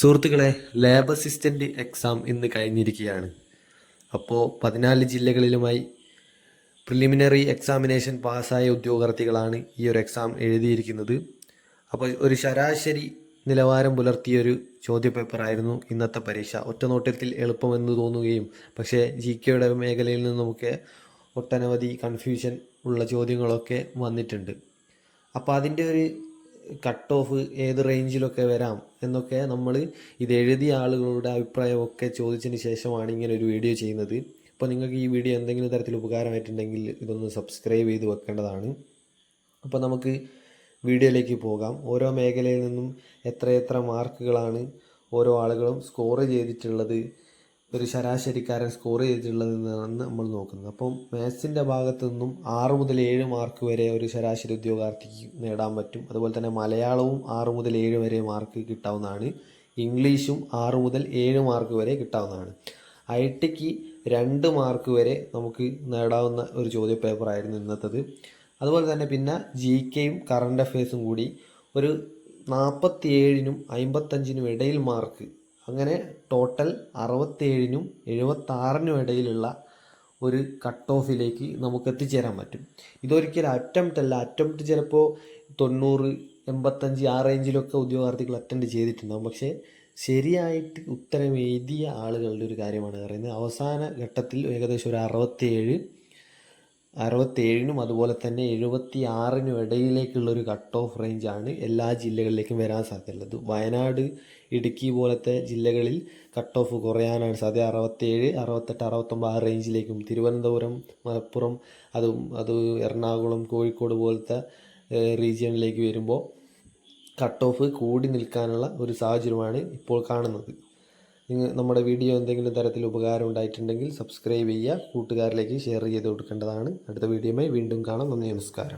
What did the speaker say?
സുഹൃത്തുക്കളെ lab assistant exam ഇന്ന് കഴിഞ്ഞിരിക്കുകയാണ്. അപ്പോൾ പതിനാല് ജില്ലകളിലുമായി പ്രിലിമിനറി എക്സാമിനേഷൻ പാസ്സായ ഉദ്യോഗാർത്ഥികളാണ് ഈ ഒരു എക്സാം എഴുതിയിരിക്കുന്നത്. അപ്പോൾ ഒരു ശരാശരി നിലവാരം പുലർത്തിയൊരു ചോദ്യപേപ്പറായിരുന്നു ഇന്നത്തെ പരീക്ഷ. ഒറ്റനോട്ടത്തിൽ എളുപ്പമെന്ന് തോന്നുകയും പക്ഷേ ജി കെയുടെ മേഖലയിൽ നിന്ന് നമുക്ക് ഒട്ടനവധി കൺഫ്യൂഷൻ ഉള്ള ചോദ്യങ്ങളൊക്കെ വന്നിട്ടുണ്ട്. അപ്പോൾ അതിന്റെ ഒരു കട്ട് ഓഫ് ഏത് റേഞ്ചിലൊക്കെ വരാം എന്നൊക്കെ നമ്മൾ ഇത് എഴുതിയ ആളുകളുടെ അഭിപ്രായമൊക്കെ ചോദിച്ചതിന് ശേഷമാണ് ഇങ്ങനെ ഒരു വീഡിയോ ചെയ്യുന്നത്. അപ്പോൾ നിങ്ങൾക്ക് ഈ വീഡിയോ എന്തെങ്കിലും തരത്തിൽ ഉപകാരമായിട്ടുണ്ടെങ്കിൽ ഇതൊന്ന് സബ്സ്ക്രൈബ് ചെയ്ത് വെക്കേണ്ടതാണ്. അപ്പോൾ നമുക്ക് വീഡിയോയിലേക്ക് പോകാം. ഓരോ മേഖലയിൽ നിന്നും എത്രയെത്ര മാർക്കുകളാണ് ഓരോ ആളുകളും സ്കോർ ചെയ്തിട്ടുള്ളത് ഒരു ശരാശരിക്കാരൻ സ്കോർ ചെയ്തിട്ടുള്ളത് എന്നാണ് നമ്മൾ നോക്കുന്നത്. അപ്പം മാത്സിന്റെ ഭാഗത്തു നിന്നും ആറ് മുതൽ ഏഴ് മാർക്ക് വരെ ഒരു ശരാശരി ഉദ്യോഗാർത്ഥിക്ക് നേടാൻ പറ്റും. അതുപോലെ തന്നെ മലയാളവും ആറ് മുതൽ ഏഴ് വരെ മാർക്ക് കിട്ടാവുന്നതാണ്. ഇംഗ്ലീഷും ആറ് മുതൽ ഏഴ് മാർക്ക് വരെ കിട്ടാവുന്നതാണ്. ഐ ടിക്ക് രണ്ട് മാർക്ക് വരെ നമുക്ക് നേടാവുന്ന ഒരു ചോദ്യ പേപ്പറായിരുന്നു ഇന്നത്തത്. അതുപോലെ തന്നെ പിന്നെ ജി കെയും കറണ്ട് അഫയേഴ്സും കൂടി ഒരു നാൽപ്പത്തി ഏഴിനും അമ്പത്തഞ്ചിനും ഇടയിൽ മാർക്ക് അങ്ങനെ ടോട്ടൽ അറുപത്തേഴിനും എഴുപത്താറിനും ഇടയിലുള്ള ഒരു കട്ട് ഓഫിലേക്ക് നമുക്ക് എത്തിച്ചേരാൻ പറ്റും. ഇതൊരിക്കലും അറ്റംപ്റ്റ് അല്ല. അറ്റംപ്റ്റ് ചിലപ്പോൾ തൊണ്ണൂറ് എൺപത്തഞ്ച് ആ റേഞ്ചിലൊക്കെ ഉദ്യോഗാർത്ഥികൾ അറ്റൻഡ് ചെയ്തിട്ടുണ്ടാകും പക്ഷേ ശരിയായിട്ട് ഉത്തരം എഴുതിയ ആളുകളുടെ ഒരു കാര്യമാണ് പറയുന്നത്. അവസാന ഘട്ടത്തിൽ ഏകദേശം ഒരു അറുപത്തേഴ് അറുപത്തേഴിനും അതുപോലെ തന്നെ എഴുപത്തി ആറിനും ഇടയിലേക്കുള്ള ഒരു കട്ട് ഓഫ് റേഞ്ചാണ് എല്ലാ ജില്ലകളിലേക്കും വരാൻ സാധ്യതയുള്ളത്. വയനാട് ഇടുക്കി പോലത്തെ ജില്ലകളിൽ കട്ട് ഓഫ് കുറയാനാണ് സാധ്യത. അറുപത്തേഴ് അറുപത്തെട്ട് അറുപത്തൊമ്പത് ആ റേഞ്ചിലേക്കും തിരുവനന്തപുരം മലപ്പുറം അതും അത് എറണാകുളം കോഴിക്കോട് പോലത്തെ റീജിയണിലേക്ക് വരുമ്പോൾ കട്ട് ഓഫ് കൂടി നിൽക്കാനുള്ള ഒരു സാഹചര്യമാണ് ഇപ്പോൾ കാണുന്നത്. നമ്മുടെ വീഡിയോ എന്തെങ്കിലും തരത്തിൽ ഉപകാരം ഉണ്ടായിട്ടുണ്ടെങ്കിൽ സബ്സ്ക്രൈബ് ചെയ്യുക കൂട്ടുകാരിലേക്ക് ഷെയർ ചെയ്ത് കൊടുക്കേണ്ടതാണ്. അടുത്ത വീഡിയോയുമായി വീണ്ടും കാണാം. നന്ദി നമസ്കാരം.